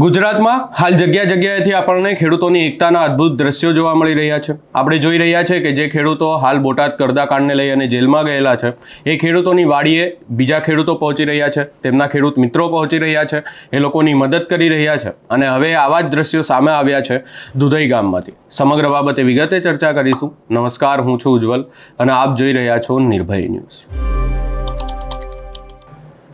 ગુજરાતમાં હાલ જગ્યા જગ્યાએથી આપણને ખેડૂતોની એકતાના અદ્ભુત દ્રશ્યો જોવા મળી રહ્યા છે. આપણે જોઈ રહ્યા છે કે જે ખેડૂતો હાલ બોટાદ કરદાકાંડને લઈ અને જેલમાં ગયેલા છે, એ ખેડૂતોની વાડીએ બીજા ખેડૂતો પહોંચી રહ્યા છે, તેમના ખેડૂત મિત્રો પહોંચી રહ્યા છે, એ લોકોની મદદ કરી રહ્યા છે અને હવે આવા જ દ્રશ્યો સામે આવ્યા છે દુધઈ ગામમાંથી. સમગ્ર બાબતે વિગતે ચર્ચા કરીશું. નમસ્કાર, હું છું ઉજ્જવલ અને આપ જોઈ રહ્યા છો નિર્ભય ન્યૂઝ.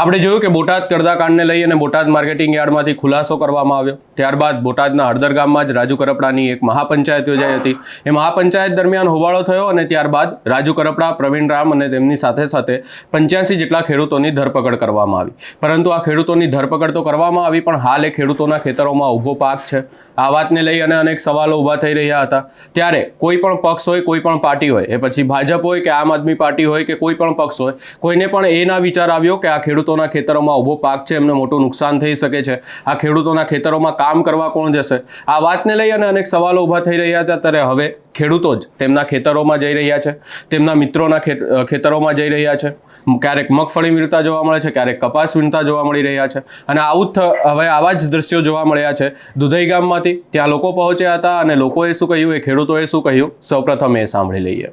આપણે જોયું કે બોટાદ કરદાકાંડને લઈ અને બોટાદ માર્કેટિંગ યાર્ડમાંથી ખુલાસો કરવામાં આવ્યો. ત્યારબાદ બોટાદના હળદર ગામમાં જ રાજુ કરપડાની એક મહાપંચાયત યોજાઈ હતી. એ મહાપંચાયત દરમિયાન હોબાળો થયો અને ત્યારબાદ રાજુ કરપડા, પ્રવીણ રામ અને તેમની સાથે સાથે પંચ્યાસી જેટલા ખેડૂતોની ધરપકડ કરવામાં આવી. પરંતુ આ ખેડૂતોની ધરપકડ તો કરવામાં આવી, પણ હાલ એ ખેડૂતોના ખેતરોમાં ઊભો પાક છે. આ વાતને લઈ અને અનેક સવાલો ઊભા થઈ રહ્યા હતા. ત્યારે કોઈ પણ પક્ષ હોય, કોઈ પણ પાર્ટી હોય, એ પછી ભાજપ હોય કે આમ આદમી પાર્ટી હોય કે કોઈ પણ પક્ષ હોય, કોઈને પણ એના વિચાર આવ્યો કે આ ખેડૂતોના ખેતરોમાં ઊભો પાક છે, એમને મોટું નુકસાન થઈ શકે છે. આ ખેડૂતોના ખેતરોમાં કામ કરવા કોણ જશે? આ વાતને લઈ અને અનેક સવાલો ઊભા થઈ રહ્યા હતા ત્યારે હવે ખેડૂતો જ તેમના ખેતરોમાં જઈ રહ્યા છે. તેમના મિત્રોના ખેતરોમાં જઈ રહ્યા છે. ક્યારેક મગફળી વીણતા જોવા મળે છે, ક્યારેક કપાસ વીણતા જોવા મળી રહ્યા છે. અને આવું જ હવે આવા જ દ્રશ્યો જોવા મળ્યા છે. દુધઈ ગામમાંથી ત્યાં લોકો પહોંચ્યા હતા અને લોકોએ શું કહ્યું? એ ખેડૂતોએ શું કહ્યું? સૌપ્રથમ એ સાંભળી લઈએ.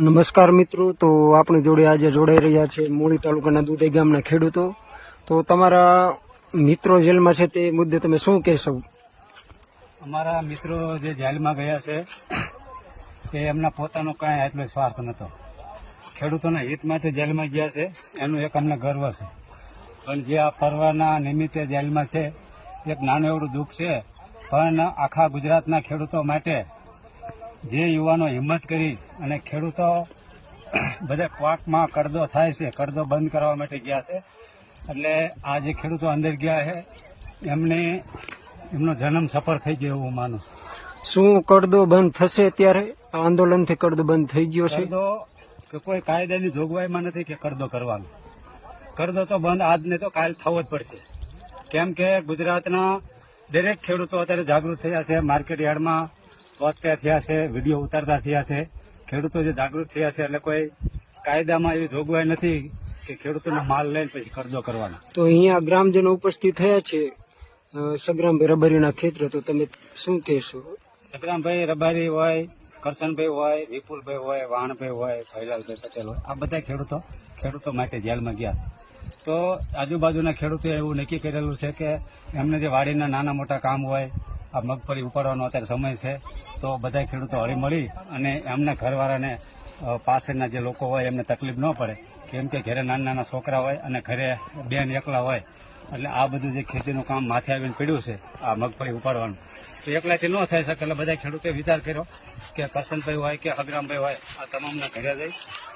નમસ્કાર મિત્રો, તો આપણી જોડે આજે જોડાઈ રહ્યા છે મૂળી તાલુકાના દુધઈ ગામના ખેડૂતો. તો તમારા મિત્રો જેલમાં છે તે મુદ્દે તમે શું કહેશો? અમારા મિત્રો જે જેલમાં ગયા છે, તે એમના પોતાનો કાંઈ એટલો સ્વાર્થ નહોતો. ખેડૂતોના હિત માટે જેલમાં ગયા છે, એનું એક અમને ગર્વ છે. પણ જે આ ફરવાના નિમિત્તે જેલમાં છે, એક નાનું એવડું દુઃખ છે. પણ આખા ગુજરાતના ખેડૂતો માટે જે યુવાનો હિંમત કરી અને ખેડૂતો બધા પાકમાં કરદો થાય છે કરદો બંધ કરવા માટે ગયા છે. એટલે આ જે ખેડૂતો અંદર ગયા છે એમને એમનો જન્મ સફળ થઈ ગયો એવું માનું શું કરદો બંધ થશે ત્યારે આ આંદોલનથી કરદો બંધ થઈ ગયો છે? કે કોઈ કાયદાની જોગવાઈમાં નથી કે કરદો કરવાનો. કરદો તો બંધ આજને તો કાલ થવો જ પડશે. કેમ કે ગુજરાતના દરેક ખેડૂતો અત્યારે જાગૃત થયા છે માર્કેટ યાર્ડમાં પહોંચતા થયા છે વીડિયો ઉતારતા થયા છે. ખેડૂતો જે જાગૃત થયા છે એટલે કોઈ કાયદામાં એવી જોગવાઈ નથી કે ખેડૂતોનો માલ લઈને પછી કરજો કરવાનો. તો અહીંયા ગ્રામજનો ઉપસ્થિત થયા છે. સગ્રામભાઈ રબારીના ખેતર તો તમે શું કહેશો? સગ્રામભાઈ રબારી હોય કરશનભાઈ હોય વિપુલભાઈ હોય વાણભાઈ હોય ભૈલાલભાઈ પટેલ હોય આ બધા ખેડૂતો ખેડૂતો માટે જેલમાં ગયા. તો આજુબાજુના ખેડૂતોએ એવું નક્કી કરેલું છે કે એમને જે વાડીના નાના મોટા કામ હોય આ મગફળી ઉપાડવાનો અત્યારે સમય છે. તો બધા ખેડૂતો હળી મળી અને એમના ઘરવાળાને પાસેના જે લોકો હોય એમને તકલીફ ન પડે. કેમ કે ઘરે નાના નાના છોકરા હોય અને ઘરે બેન એકલા હોય, એટલે આ બધું જે ખેતીનું કામ માથે આવીને પડ્યું છે, આ મગફળી ઉપાડવાનું. તો એકલાથી ન થઈ શકે, એટલે બધા ખેડૂતે વિચાર કર્યો કે કરશનભાઈ હોય કે હગરામભાઈ હોય, આ તમામના ઘરે જઈ,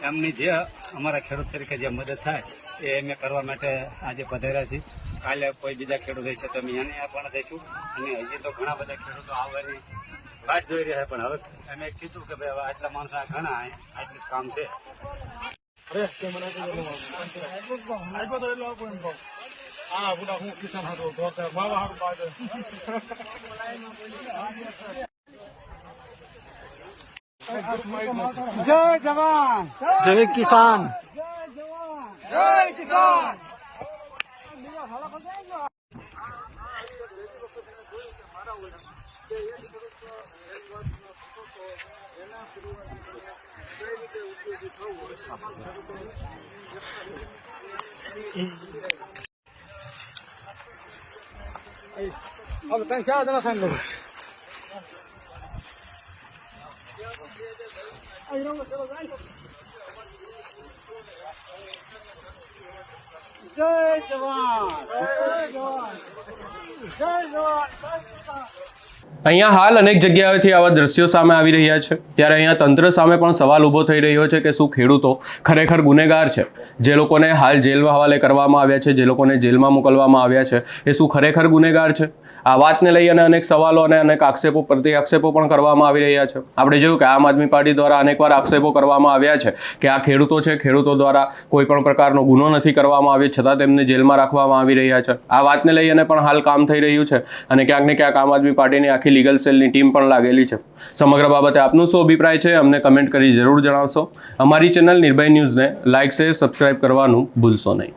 એમની જે અમારા ખેડૂત તરીકે જે મદદ થાય, એ અમે કરવા માટે આજે પધાર્યા છીએ. કાલે કોઈ બીજા ખેડૂત હશે તો અમે એને પણ જઈશું અને હજી તો ઘણા બધા ખેડૂતો આવવાની વાત જોઈ રહ્યા પણ હવે અમે કીધું કે ભાઈ આટલા માણસો ઘણા, આટલું કામ છે. જય જવાન. જય કિસાન. હવે તમે ક્યાં જણા સાંભળો જય જવાન. જય જવાન જય अब तक क्या आदना संग जय जवान जय जवान जय जवान અહીંયા હાલ અનેક જગ્યાએથી આવા દ્રશ્યો સામે આવી રહ્યા છે. ત્યારે અહીંયા તંત્ર સામે પણ સવાલ ઊભો થઈ રહ્યો છે કે શું ખેડૂતો ખરેખર ગુનેગાર છે? જે લોકોને હાલ જેલમાં હવાલે કરવામાં આવ્યા છે, જે લોકોને જેલમાં મોકલવામાં આવ્યા છે, એ શું ખરેખર ગુનેગાર છે? આ વાતને લઈ અને અનેક સવાલો અને અનેક આક્ષેપો પ્રતિ આક્ષેપો પણ કરવામાં આવી રહ્યા છે. આપણે જોયું કે આમ આદમી પાર્ટી દ્વારા અનેકવાર આક્ષેપો કરવામાં આવ્યા છે કે આ ખેડૂતો છે, ખેડૂતો દ્વારા કોઈ પણ પ્રકારનો ગુનો નથી કરવામાં આવ્યો, છતાં તેમને જેલમાં રાખવામાં આવી રહ્યા છે. આ વાતને લઈ અને પણ હાલ કામ થઈ રહ્યું છે અને ક્યાંક ને ક્યાંક આમ આદમી પાર્ટીની આખી લીગલ સેલની ટીમ પણ લાગેલી છે. સમગ્ર બાબતે આપનું શું અભિપ્રાય છે, અમને કમેન્ટ કરી જરૂર જણાવશો. અમારી ચેનલ નિર્ભય ન્યૂઝને લાઇક શેર, સબસ્ક્રાઇબ કરવાનું ભૂલશો નહીં.